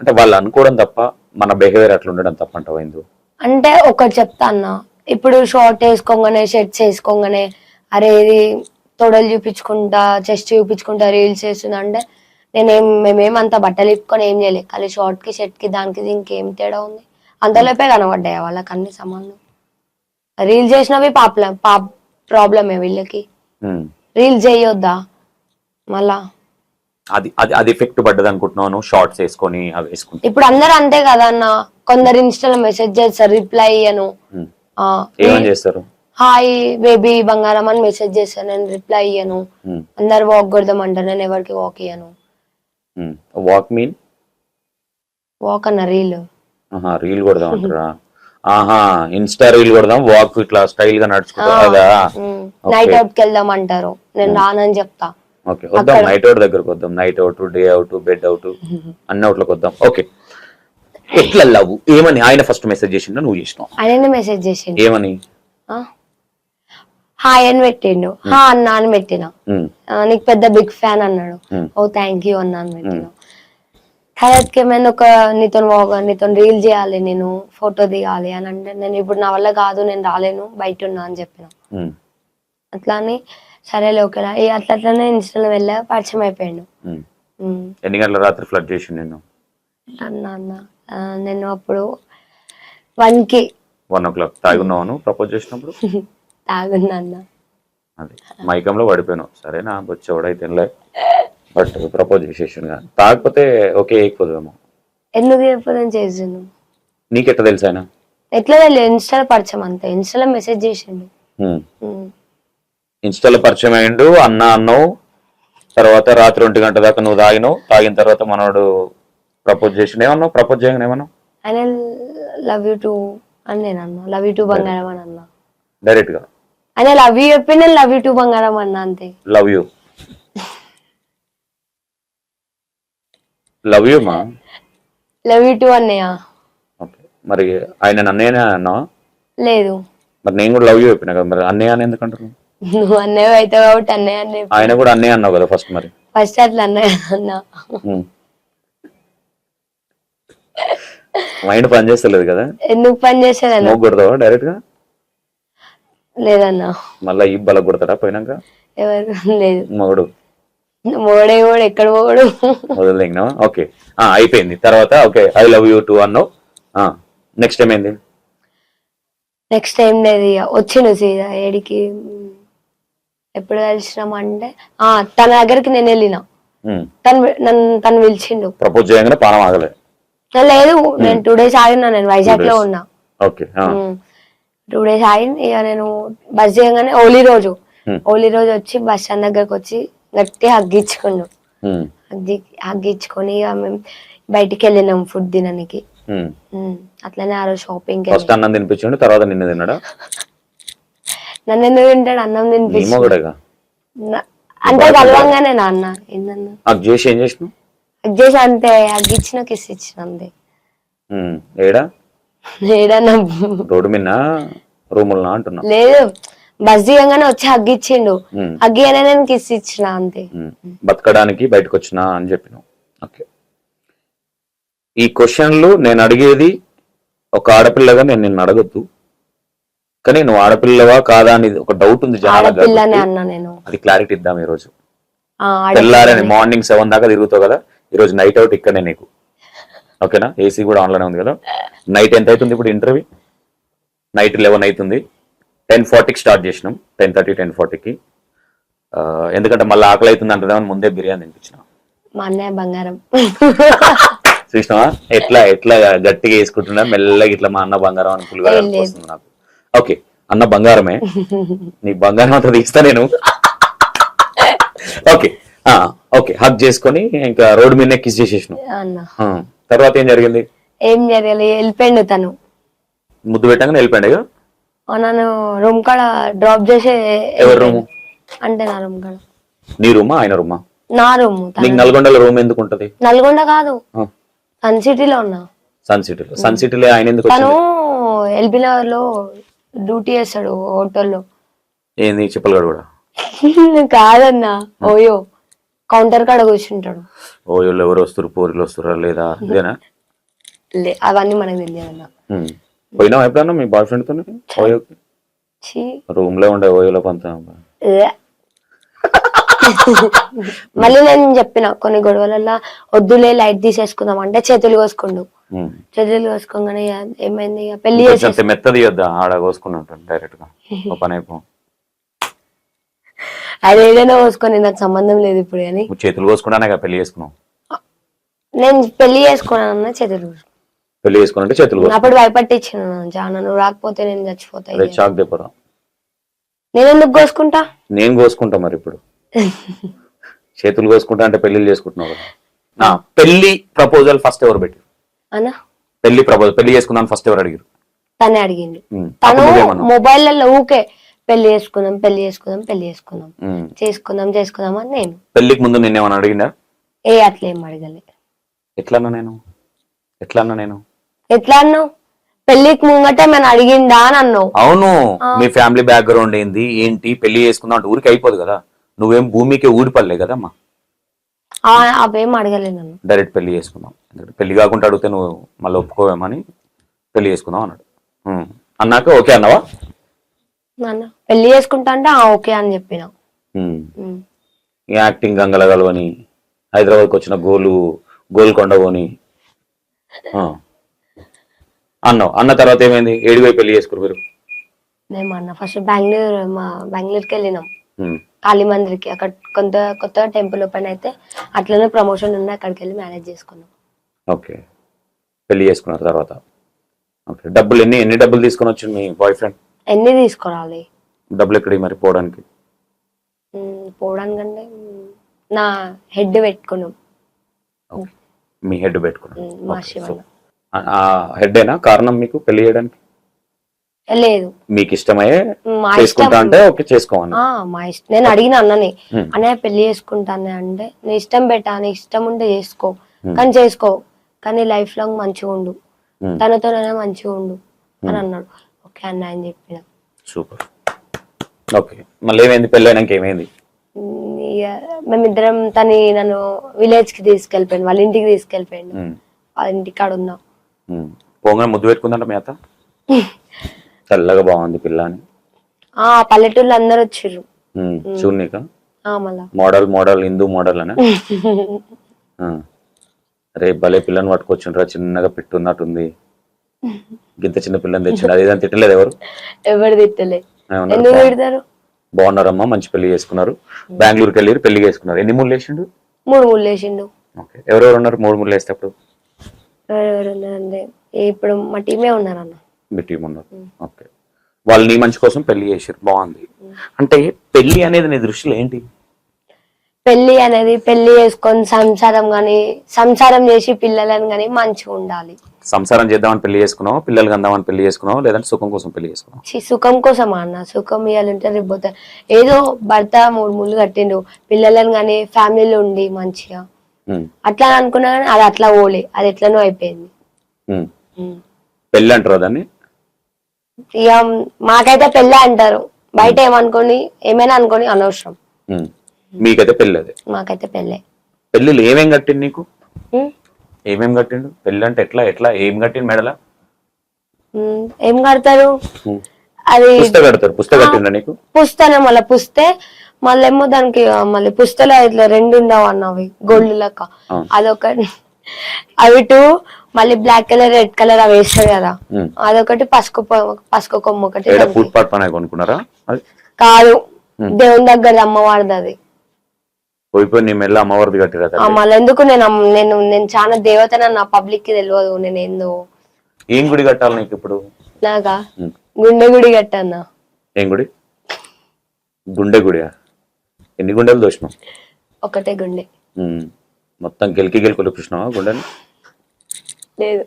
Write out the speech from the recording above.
అంటే వాళ్ళు అనుకోవడం తప్ప మన బిహేవియర్ అట్లా ఉండడం తప్ప అంటే ఒకటి చెప్తా అన్న. ఇప్పుడు షార్ట్ వేసుకోగానే షర్ట్స్ వేసుకోగానే అరే ఇది తొడలు చూపించుకుంటా చెస్ట్ చూపించుకుంటా రీల్స్ చేస్తున్నా అంటే నేనేం మేమేం అంత బట్టలు ఇప్పుకొని ఏం చేయలేదు. ఖాళీ షార్ట్కి షర్ట్కి దానికి దీనికి ఏం తేడా ఉంది? అంతలోపే కనబడ్డాయి వాళ్ళకి అన్ని సమానం రీల్ చేసినవి పాపల పాప్ ప్రాబ్లమే వీళ్ళకి. రీల్స్ చేయొద్దా? మళ్ళా అది అది అది ఎఫెక్ట్ పడ్డది అనుకుంటున్నాను. షార్ట్స్ వేసుకొని అవి వేసుకుంటే. ఇప్పుడు అందరూ అంతే కదా అన్న కొందరు ఇన్స్టాలో మెసేజ్ చేస్తారు రిప్లై అయ్యాను. ఏమని చేస్తారు? హాయ్ బేబీ బంగారం అని మెసేజ్ చేశాను నేను రిప్లై ఇయ్యను. ఉమ్. అందరు వాక్ కొడదాం అంటారు నేను ఎవరికి వాక్ ఇయ్యను. ఉమ్. వాక్ మీన్ వాక్ అన్న రీల్ ఆహా రీల్ కొడదాం అంటారా ఆహా ఇన్స్టా రీల్ కొడదాం వాక్ ఇట్లా స్టైల్గా నడుచుకుంటా నైట్ అవుట్కి వెళ్దాం అంటారు నేను రానని చెప్తా. ఓకే వద్దాం నైట్ అవుట్ దగ్గరకు వద్దాం. Night out day out bed out అన్ని అవుట్లకు వద్దాం. ఓకే. ఎట్లా లవ్? ఏమని? ఆయన ఫస్ట్ మెసేజ్ చేసిండు? నువ్వు చేసినావు? ఆయననే మెసేజ్ చేసిండు. ఏమని? హాయ్ అని పెట్టిండు. హా అన్నా అని పెట్టిన. నీకు పెద్ద బిగ్ ఫ్యాన్ అన్నాడు. ఓ థ్యాంక్ యూ అన్నా అని పెట్టిన. హయాత్కి ఏమైనా ఒక నీతో నీతో రీల్ చేయాలి నేను ఫోటో దిగాలి అని అంటే నేను ఇప్పుడు నా వల్ల కాదు నేను రాలేను బయట ఉన్నా అని చెప్పిన. అట్లా అని సరేలే ఓకేలా ఇక అట్లా అట్లనే ఇన్స్టాలో వెళ్ళా పరిచయం అయిపోయాడు. ఎన్ని గంటల రాత్రి ఫ్లడ్ చేసిండు నేను అన్న నేను అప్పుడు వన్కి వన్ ఓ క్లాక్. తాగున్నావు ప్రపోజ్ చేసినప్పుడు? తాగున్నా అన్న. అది. మైకంలో పడిపోయాను సరేనా వచ్చేవాడైతే బట్ ప్రపోజ్ చేసేసాను కానీ తాగకపోతే ఓకే వేయకపోదేమో ఎందుకు చెప్పడం చేసిండు? నీకెట్లా తెలుసు ఆయన? ఎట్లా వెళ్ళి ఇన్స్టాలో పరిచయం అంతే. ఇన్స్టాలో మెసేజ్ చేసిండు. ఇన్స్టాలో పరిచయం అయ్యిండు అన్న అన్నావు. తర్వాత రాత్రి ఒంటి గంట దాకా నువ్వు తాగినావు. తాగిన తర్వాత మనోడు ప్రపోజ్ చేసిండు. ఏమన్నావు? ప్రపోజ్ చేయగానే ఏమన్నావు? ఆయన లవ్ యూ టూ అని నేను అన్నా? లవ్ యూ టూ బంగారం అని అన్నా? డైరెక్ట్గా. ఆయన లవ్ యూ చెప్పి నేను లవ్ యూ టూ బంగారం అన్నా అంతే. లవ్ యూ లవ్ యూ మా లవ్ యూ టూ అన్నయ్య. మరి ఆయన అన్నయ్యనే అన్నావా? లేదు. మరి నేను కూడా లవ్ యూ చెప్పిన కదా మరి అన్నయ్య అని ఎందుకు అంటున్నావు? నువ్వు అన్నయ్య అవుతావు కాబట్టి అన్నయ్య అన్నయ్య ఆయన కూడా అన్నయ్య అన్నావు కదా ఫస్ట్ మరి? ఫస్ట్ అట్లా అన్నయ్య అన్నా. మైండ్ పని చేస్తలేదు కదా? ఎందుకు పని చేసేదన్న స్మోక్ కొడతావా డైరెక్ట్గా? లేదన్నా. మళ్ళీ ఈ బల కొడతాడా పోయినాక? ఎవరు? లేదు. మగుడు. మోడే కూడా ఎక్కడ పోడు వదిలేగినావా ఓకే. ఆ, అయిపోయింది. తర్వాత okay I love you too అన్నావు. నెక్స్ట్ ఏమైంది నెక్స్ట్ టైం లేదు ఇక. వచ్చిండు సీదా ఏడికి ఎప్పుడు కలిసినాం అంటే ఆ తన దగ్గరికి నేను వెళ్ళిన. తను నన్ను తను పిలిచిండు. ప్రపోజ్ చేయగానే ఆగలే. లేదు నేను టూ డేస్ ఆగినా నేను వైజాగ్లో ఉన్నా. టూ డేస్ ఆగిన ఇక నేను బస్ చేయగానే ఓలీ రోజు. ఓలీ రోజు వచ్చి బస్ స్టాండ్ దగ్గరకు వచ్చి గట్టి హగ్గించుకుండు హగ్గి హగ్గించుకొని ఇక మేము బయటికి వెళ్ళినాం ఫుడ్ తినడానికి అట్లనే ఆ రోజు షాపింగ్ ఫస్ట్ అన్నం తినిపించండి తర్వాత నిన్న తిన్నాడా? నన్ను ఎందుకు తింటాడు అన్నం నా- అంటే కలవంగానే నాన్న నాకు చేసి ఏం చేసినావు? అంతే హగ్గిచ్చిన కిస్ ఇచ్చిన అంతే ఏడా? రోడ్డు మీద రూములనా అంటున్నా లేదు బస్ దిగంగానే వచ్చి హగ్గిచ్చిండు ఉమ్, హగ్గిగానే నేను కిస్ ఇచ్చిన అంతే. బతకడానికి బయటకు వచ్చినా అని చెప్పినావు. ఓకే. ఈ క్వశ్చన్లు నేను అడిగేది ఒక ఆడపిల్లగా నేను నిన్ను అడగద్దు. కానీ నువ్వు ఆడపిల్లవా కాదా అనేది ఒక డౌట్ ఉంది జనాలకు ఆడపిల్లనే కాబట్టి అన్నా నేను. అది క్లారిటీ ఇద్దాం ఈ రోజు ఆ, ఆడ- తెల్లారని మార్నింగ్ సెవెన్ దాకా తిరుగుతావు కదా ఈ రోజు నైట్ అవుట్ ఇక్కడనే నీకు. ఓకేనా? ఏసీ కూడా ఆన్లైన్ ఉంది కదా. నైట్ ఎంత అవుతుంది ఇప్పుడు ఇంటర్వ్యూ నైట్ లెవెన్ అవుతుంది. టెన్ ఫార్టీకి స్టార్ట్ చేసినాం. టెన్ థర్టీ టెన్ ఫార్టీకి ఎందుకంటే మళ్ళీ ఆకలి అవుతుంది అంటుందేమని ముందే బిర్యానీ తినిపించిన. మా అన్నయ్య బంగారం. చూసినావా? ఎట్లా ఎట్లా గట్టిగా వేసుకుంటున్నా మెల్లగా ఇట్లా మా అన్న బంగారం అని పులిగా లేదు, లేదు. వస్తుంది నాకు. ఓకే అన్న బంగారమే. నీ బంగారం అంతా తీస్తా నేను. ఓకే ఓకే హక్ చేసుకొని ఇంకా రోడ్డు మీద కిస్ చేసేసినాం తర్వాత ఏం జరిగింది? ఏం జరగాలి వెళ్ళిపోయిండు తను. ముద్దు పెట్టగానే వెళ్ళిపోయాడు నన్ను రూమ్ కాడ డ్రాప్ చేసి ఎవరి రూము? అంటే నా రూమ్ కాడ. నీ రూమా? ఆయన రూమా? నా రూమ్ నీకు నల్గొండలో రూమ్ ఎందుకు ఉంటది? నల్గొండ కాదు. సన్ సిటీలో ఉన్నా. సన్ సిటీలో సన్ సిటీలో ఆయన ఎందుకు తను ఎల్బీ నగర్లో డ్యూటీ చేస్తాడు హోటల్లో. ఏంది చెప్పలగాడు కూడా? కాదన్నా. ఓయో కౌంటర్ కాడ కూర్చుంటాడు. ఓ వీళ్ళు ఎవరు వస్తారు పోరీలు వస్తారా లేదా? ఇదేనా? లే అవన్నీ మనకు తెలియదు అన్న ఉమ్. పోయినావా ఎప్పుడన్నా మీ బాయ్ ఫ్రెండ్తో ఓయోకి రూమ్లో ఉండే ఓయోలో పంత. మళ్ళీ నేను చెప్పిన కొన్ని గొడవలలో వద్దులే లైట్ తీసేసుకుందాం అంటే చేతులు కోసుకుండు. చేతులు కోసుకోగానే ఏమైంది? పెళ్ళి కొంచెం మెత్తది వద్దా ఆడ కోసుకున్నట్టు డైరెక్ట్గా పని అయిపో. అది ఏదైనా కోసుకొని నాకు సంబంధం లేదు ఇప్పుడు కానీ. నువ్వు చేతులు కోసుకుంటానే కదా పెళ్ళి చేసుకున్నావు? నేను పెళ్ళి చేసుకున్నాను చేతులు కోసుకున్నాను. పెళ్ళి చేసుకున్నట్టే చేతులు అప్పుడు భయపట్టించిన జాన నువ్వు రాకపోతే నేను చచ్చిపోతా అదే చాక్ దెబ్బరా నేను ఎందుకు కోసుకుంటా? నేను కోసుకుంటా మరి ఇప్పుడు. చేతులు కోసుకుంటా అంటే పెళ్ళిళ్ళు చేసుకుంటున్నావు పెళ్ళి ప్రపోజల్ ఫస్ట్ ఎవరు పెట్టారు? అన్నా? పెళ్ళి ప్రపోజల్ పెళ్ళి చేసుకుందాం ఫస్ట్ ఎవరు అడిగారు? తనే అడిగిండు. ఉమ్. తను? మొబైల్లో ఊకే పెళ్ళి చేసుకుందాం పెళ్ళి చేసుకుందాం పెళ్ళి చేసుకుందాం. చేసుకుందాం చేసుకుందాం అని నేను. పెళ్ళికి ముందు నిన్నేమన్నా అడిగిందా ఏ అట్లా ఏం అడగలే. ఎట్లా అన్నా నేను? ఎట్లా నేను? ఎట్లా అన్నావు? పెళ్ళికి ముంగటే మనం అడిగిందా అని అన్నావు. అవును. మీ ఫ్యామిలీ బ్యాక్గ్రౌండ్ ఏంది? ఏంటి? పెళ్ళి చేసుకుందాం అంటే ఊరికి అయిపోదు కదా. నువ్వేం భూమికి ఊడిపడలే కదమ్మా. అవేం అడగలే నన్ను. డైరెక్ట్ పెళ్ళి చేసుకుందాం. పెళ్ళి కాకుండా అడిగితే నువ్వు మళ్ళీ ఒప్పుకోవేమని పెళ్ళి చేసుకుందాం అన్నాడు. అన్నాక ఓకే అన్నావా? నాన్న. పెళ్ళి చేసుకుంటా అంటే ఆ ఓకే అని చెప్పిన. యాక్టింగ్ గంగల గలవని హైదరాబాద్కి వచ్చిన గోలు గోల్కొండ పోని. అన్నావు. అన్న తర్వాత ఏమైంది? ఏడిపోయి పెళ్ళి చేసుకురు మీరు? మేము అన్న ఫస్ట్ బెంగళూరు మా బెంగళూరుకి వెళ్ళినాం. కాళీ మందిర్కి అక్కడ కొంత కొత్త టెంపుల్ ఓపెన్ అయితే అట్లనే ప్రమోషన్ ఉంది అక్కడికి వెళ్ళి మేనేజ్ చేసుకున్నాం. ఓకే పెళ్ళి చేసుకున్నారు తర్వాత. ఓకే డబ్బులు ఎన్ని ఎన్ని డబ్బులు తీసుకొని వచ్చింది మీ బాయ్ ఫ్రెండ్ ఎన్ని తీసుకురాలి డబ్బులు ఎక్కడి మరి పోవడానికి? ఉమ్, పోవడానికంటే నా హెడ్ పెట్టుకున్నాం. మీ హెడ్. శివన్న. ఆ- ఆ హెడ్డేనా కారణం మీకు పెళ్ళి చేయడానికి? లేదు. మీకు ఇష్టమయ్యే మా చేసుకుంటా ఇష్టం అంటే ఓకే చేసుకోవాలి ఆ, మా ఇష్టం నేను అడిగిన అన్నని. అన్నయ్య పెళ్ళి చేసుకుంటానే అంటే నీ ఇష్టం పెట్టా నీ ఇష్టం ఉంటే చేసుకో. కానీ చేసుకో. కానీ లైఫ్ లాంగ్ మంచిగా ఉండు. తనతోనే మంచిగా ఉండు. అని అన్నాడు. ఓకే అన్న అని చెప్పిన. సూపర్. ఓకే. మళ్ళీ ఏమైంది? పెళ్ళి అయినాక ఏమైంది? ఉమ్, ఇక మేమిద్దరం తని నన్ను విలేజ్కి తీసుకెళ్ళిపోయాను వాళ్ళ ఇంటికి తీసుకెళ్ళిపోయాడు. ఉమ్. వాళ్ళ ఇంటి కాడ ఉన్నా ఉమ్. పోగానే ముద్దు పెట్టుకుందంట మీ అత్త? చల్లగా బాగుంది పిల్ల అని ఆ పల్లెటూళ్ళు అందరు వచ్చిర్రు. చూడనీక? మోడల్ మోడల్ హిందూ మోడల్ అనే రే భలే పిల్లని పట్టుకొచ్చిండ్రా చిన్నగా పెట్టున్నట్టుంది. గింత చిన్న పిల్లని తెచ్చిండు. అది ఏదైనా తిట్టలేదు ఎవరు? ఎవరు తిట్టలే. ఏమన్నారు? ఎందుకు తిడతారు? బాగున్నారమ్మా మంచి పెళ్ళి చేసుకున్నారు. బెంగళూరుకి వెళ్ళి పెళ్ళి చేసుకున్నారు. ఎన్ని ముళ్ళు వేసిండు? మూడు ముళ్ళు వేసిండు. ఎవరెవరు ఉన్నారు మూడు ముళ్ళు వేసేటప్పుడు? ఎవరెవరు ఉన్నారంటే ఇప్పుడు మా టీమే ఉన్నారన్న. మీ టీం ఉన్నారు. ఓకే. వాళ్ళు నీ మంచి కోసం పెళ్ళి చేసారు బాగుంది. అంటే పెళ్ళి అనేది నీ దృష్టిలో ఏంటి? పెళ్ళి అనేది పెళ్ళి చేసుకొని సంసారం గాని సంసారం చేసి పిల్లలను గాని మంచిగా ఉండాలి. సంసారం చేద్దామని పెళ్ళి చేసుకున్నావు? పిల్లలు కందామని పెళ్ళి చేసుకున్నావు? లేదంటే సుఖం కోసం పెళ్ళి చేసుకున్నావు? సుఖం కోసం అన్న. సుఖం ఇవ్వాలంటే రేపు పోతారు ఏదో భర్త మూడు ముళ్ళు కట్టిండు. పిల్లలను గాని ఫ్యామిలీలో ఉండి మంచిగా. ఉమ్, అట్లా అనుకున్నా కానీ అది అట్లా పోలే అది ఎట్లనో అయిపోయింది. ఉమ్. ఉమ్. పెళ్ళి అంటారు దాన్ని? ఇక మాకైతే పెళ్ళి అంటారు. బయట ఏమనుకోని ఏమైనా అనుకోని అనవసరం. మీకైతే అదే మాకైతే పెళ్ళే. పెళ్ళిలో ఏమేం కట్టిండు నీకు. ఏమేం కట్టిండు? పెళ్ళి అంటే ఎట్లా ఎట్లా ఏం కట్టిండు మెడల. ఏం కడతారు. అది పుస్తక కడతారు. పుస్తక కట్టిండా నీకు? పుస్తనే మళ్ళీ పుస్తే మళ్ళీ ఏమో దానికి మళ్ళీ పుస్తలో ఇట్లా రెండు ఉండవు అన్నవి గోల్డ్ లెక్క. ఆ. అదొకటి. అవి టూ మళ్ళీ బ్లాక్ కలర్ రెడ్ కలర్ అవి వేస్తారు కదా. అదొకటి పసుపు పొ- పసుపు కొమ్మ ఒకటి ఏడ. ఫుడ్ పాట్ పని కొనుక్కున్నారా? అది? కాదు. దేవుని దగ్గర అమ్మవారిది అది. పోయిపోయి నీ మెల్ల అమ్మవారిది కట్టిరా ఆ, తల్లి మళ్ళీ ఎందుకు నేను నేను నేను చాలా దేవతన నా పబ్లిక్కి తెలియదు నేను ఏందో. ఏం గుడి కట్టాలి నీకు ఇప్పుడు? ఉమ్. గుండె గుడి కట్టన్నా. ఏం గుడి? గుండె గుడియా? ఎన్ని గుండెలు దోషణం ఒకటే గుండె. మొత్తం గెలికి గెలికి చూసినావా గుండెని? లేదు.